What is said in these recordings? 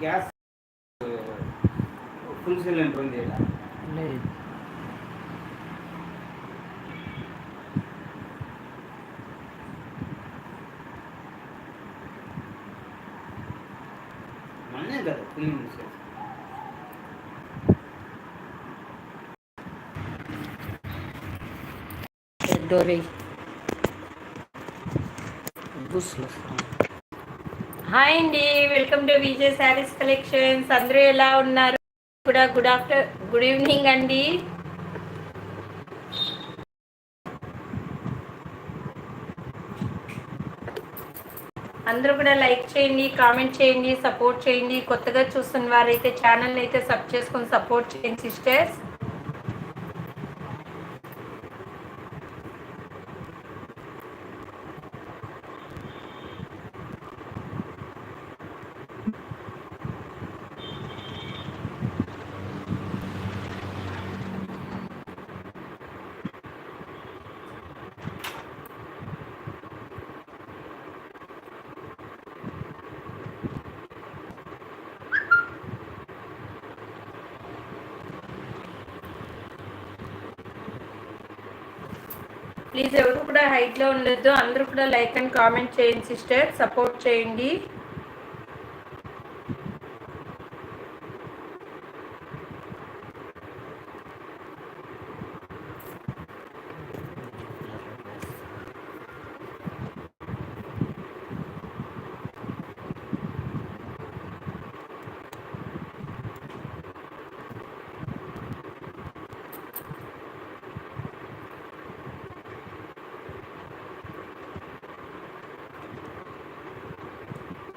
Gas full cylinder ಬಂದಿಲ್ಲ ಮೊನ್ನೆ ಅದು ಫುಲ್ ಮುಗಿಸಿದೆ Adorei. Busla. హాయ్ అండి welcome to Vijay Sarees collections. అందరూ ఎలా ఉన్నారు? కూడా గుడ్ ఆఫ్టర్ గుడ్ ఈవినింగ్ అండి. అందరూ కూడా లైక్ చేయండి కామెంట్ చేయండి సపోర్ట్ చేయండి. కొత్తగా చూస్తున్న వారైతే ఛానల్ అయితే సబ్ చేసుకొని సపోర్ట్ చేయండి సిస్టర్స్. ప్లీజ్ ఎవరు కూడా హైట్లో ఉండొద్దు. అందరూ కూడా లైక్ అండ్ కామెంట్ చేయండి సిస్టర్. సపోర్ట్ చేయండి.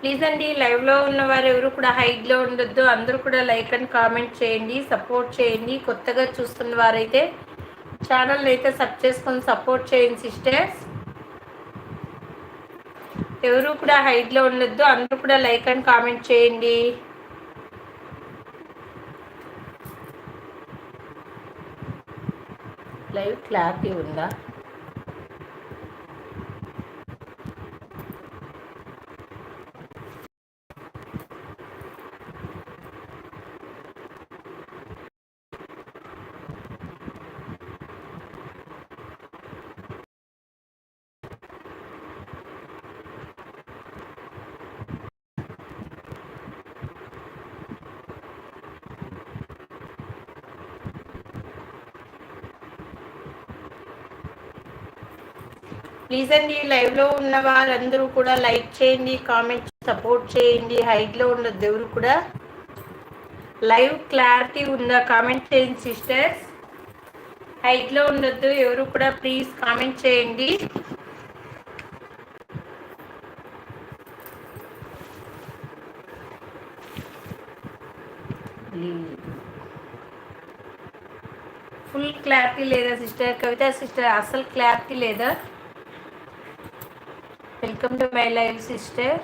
ప్లీజ్ అండి లైవ్లో ఉన్న వారు ఎవరు కూడా హైట్లో ఉండొద్దు. అందరూ కూడా లైక్ అండ్ కామెంట్ చేయండి సపోర్ట్ చేయండి. కొత్తగా చూస్తున్న వారైతే ఛానల్ అయితే సబ్ చేసుకొని సపోర్ట్ చేయండి సిస్టర్స్. ఎవరు కూడా హైట్లో ఉండొద్దు అందరూ కూడా లైక్ అండ్ కామెంట్ చేయండి. లైవ్ క్లారిటీ ఉందా? ప్లీజ్ అండి లైవ్లో ఉన్న వాళ్ళందరూ కూడా లైక్ చేయండి కామెంట్ సపోర్ట్ చేయండి. హైట్లో ఉన్న ఎవరు కూడా లైవ్ క్లారిటీ ఉందా కామెంట్ చేయండి సిస్టర్స్ హైట్లో ఉండొద్దు ఎవరు కూడా ప్లీజ్ కామెంట్ చేయండి. ఫుల్ క్లారిటీ లేదా సిస్టర్? కవిత సిస్టర్ అసలు క్లారిటీ లేదా? Welcome to my live sister